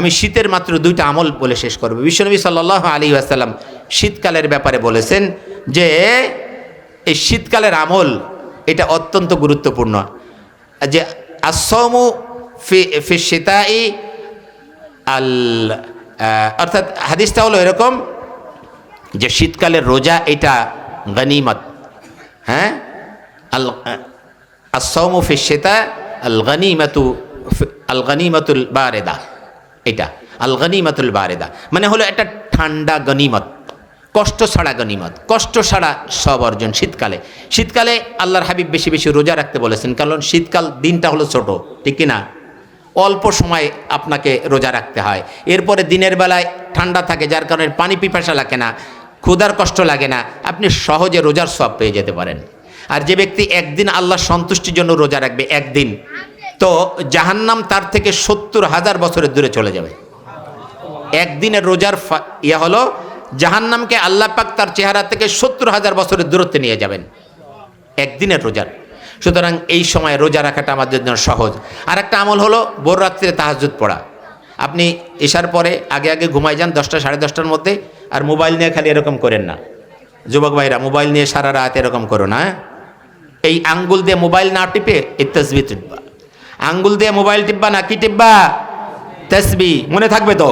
আমি শীতের মাত্র দুইটা আমল বলে শেষ করব। বিশ্বনবী সাল্লাহ আলী আসাল্লাম শীতকালের ব্যাপারে বলেছেন যে, এই শীতকালের আমল এটা অত্যন্ত গুরুত্বপূর্ণ। যে আসমু ফি ফি শীতাই আল অর্থাৎ হাদিসটা হলো এরকম যে শীতকালের রোজা এটা গনিমত। হ্যাঁ? আল আসৌমু ফি শীতা আল গনিমাতু, আল গনিমাতুল বারেদা। এটা, আল গনিমাতুল বারেদা। মানে হলো একটা ঠান্ডা গনিমত কষ্ট ছাড়া গনিমত। কষ্ট ছাড়া সব অর্জন শীতকালে। শীতকালে আল্লাহর হাবিব বেশি বেশি রোজা রাখতে বলেছেন, কারণ শীতকাল দিনটা হলো ছোট, ঠিক কি না অল্প সময় আপনাকে রোজা রাখতে হয়। এরপরে দিনের বেলায় ঠান্ডা থাকে, যার কারণে পানি পিপাসা লাগে না, ক্ষুধার কষ্ট লাগে না, আপনি সহজে রোজার সব পেয়ে যেতে পারেন। আর যে ব্যক্তি একদিন আল্লাহ সন্তুষ্টির জন্য রোজা রাখবে, একদিন তো জাহান্নাম তার থেকে সত্তর হাজার বছরের দূরে চলে যাবে। একদিনের রোজার ইয়া হলো, জাহান্নামকে আল্লাহ পাক তার চেহারা থেকে সত্তর হাজার বছরের দূরত্বে নিয়ে যাবেন। একদিনের রোজার। সুতরাং এই সময় রোজা রাখাটা আমাদের জন্য সহজ। আর একটা আমল হলো, ভোর রাত্রে তাহাজুদ পড়া। আপনি এসার পরে আগে আগে ঘুমাই যান দশটা সাড়ে দশটার মধ্যে, আর মোবাইল নিয়ে খালি এরকম করেন না। যুবক ভাইরা, মোবাইল নিয়ে সারা রাত এরকম করো না হ্যাঁ? এই আঙ্গুল দিয়ে মোবাইল না টিপে টিপবা আঙ্গুল দিয়ে মোবাইল টিপবা না কি টিপবা? তসবি, মনে থাকবে তো?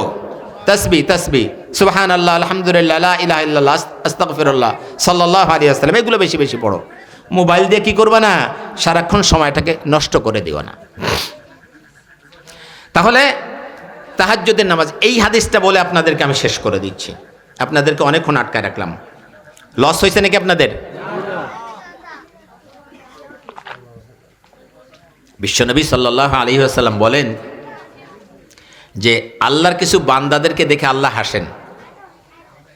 তসবি তসবি। সুবহান আল্লাহ আলহামদুলিল্লাহ ইলাহা ইল্লাল্লাহ আস্তাগফিরুল্লাহ, সাল্লাল্লাহু আলাইহি ওয়াসাল্লাম। এগুলো বেশি বেশি পড়ো। মোবাইল দিয়ে কি করবে না? সারাক্ষণ সময়টাকে নষ্ট করে দিও না। তাহলে, তাহাজ্জুদের নামাজ, এই হাদিসটা বলে আপনাদেরকে আমি শেষ করে দিচ্ছি। আপনাদেরকে অনেকক্ষণ আটকায় রাখলাম। লস হয়েছে নাকি আপনাদের? বিশ্বনবী সাল্লাহ আলী আসাল্লাম বলেন যে আল্লাহর কিছু বান্দাদেরকে দেখে আল্লাহ হাসেন।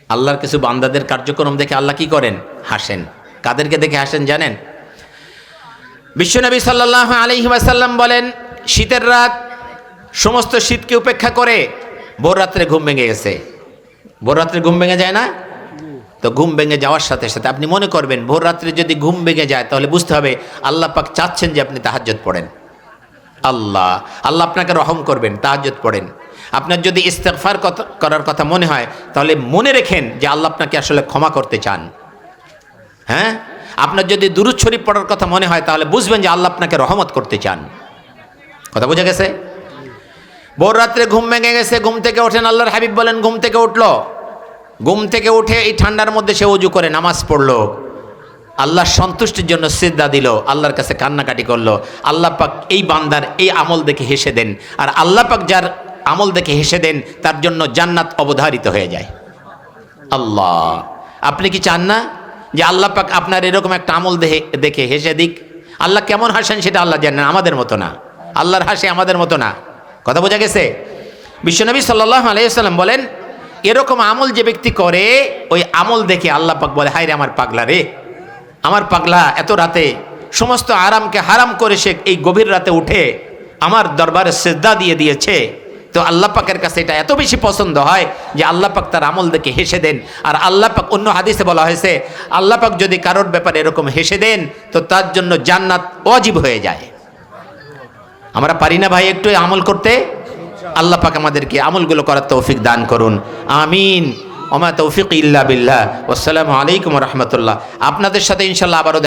আল্লাহর কিছু বান্দাদের কার্যক্রম দেখে আল্লাহ কি করেন? হাসেন। কাদেরকে দেখে হাসেন জানেন? বিশ্বনবী সাল্লাহ আলহি আসাল্লাম বলেন, শীতের রাত সমস্ত শীতকে উপেক্ষা করে ভোর রাত্রে ঘুম ভেঙে গেছে। ভোর রাত্রে ঘুম ভেঙে যায় না? তো ঘুম ভেঙে যাওয়ার সাথে সাথে আপনি মনে করবেন, ভোর রাত্রে যদি ঘুম ভেঙে যায় তাহলে বুঝতে হবে আল্লাহ পাক চাচ্ছেন যে আপনি তাহাজ্জত পড়েন। আল্লাহ আল্লাহ আপনাকে রহম করবেন তাহাজ্জত পড়েন। আপনার যদি ইস্তেগফার কথা- করার কথা মনে হয়, তাহলে মনে রেখেন যে আল্লাহ আপনাকে আসলে ক্ষমা করতে চান। হ্যাঁ? আপনার যদি দুরুদ শরীফ পড়ার কথা মনে হয়, তাহলে বুঝবেন যে আল্লাহ আপনাকে রহমত করতে চান। কথা বোঝা গেছে? ভোর রাত্রে ঘুম ভেঙে গেছে, ঘুম থেকে ওঠেন, আল্লাহর হাবিব বলেন, ঘুম থেকে উঠল। ঘুম থেকে উঠে এই ঠান্ডার মধ্যে সে উজু করে নামাজ পড়ল। আল্লাহর সন্তুষ্টির জন্য সিদ্ধা দিল, আল্লাহর কাছে কান্নাকাটি করল। আল্লাহ পাক এই বান্দার এই আমল দেখে হেসে দেন। আর আল্লাহ পাক যার আমল দেখে হেসে দেন, তার জন্য জান্নাত অবধারিত হয়ে যায়। আল্লাহ, আপনি কি চান না যে আল্লাহ পাক আপনার এরকম একটা আমল দেখে দেখে হেসে দিক? আল্লাহ কেমন হাসেন সেটা আল্লাহ জানেন আমাদের মতো না। আল্লাহর হাসে আমাদের মতো না। কথা বোঝা গেছে? বিশ্বনবী সাল্লাহ আলাইসাল্লাম বলেন এরকম আমল যে ব্যক্তি করে, ওই আমল দেখে আল্লাহ পাক বলে হায় রে আমার পাগলা রে। আমার পাগলা এত রাতে সমস্ত আরামকে হারাম করে সে এই গভীর রাতে উঠে আমার দরবারে সেজদা দিয়ে দিয়েছে। তো আল্লাহ পাকের কাছে এটা এত বেশি পছন্দ হয় যে আল্লাহ পাক তার আমল দেখে হেসে দেন। আর আল্লাহ পাক অন্য হাদিসে বলা হয়েছে, আল্লাহ পাক যদি কারোর ব্যাপারে এরকম হেসে দেন, তো তার জন্য জান্নাত অজীব হয়ে যায়। আমরা পারি না ভাই একটু আমল করতে? আল্লাহ পাক আমাদেরকে আমলগুলো করার তৌফিক দান করুন। আমিন। ওমা তৌফিক ইল্লা বিল্লাহ। আসসালামু আলাইকুম রহমতুল্লাহ। আপনাদের সাথে ইনশাল্লাহ আবারও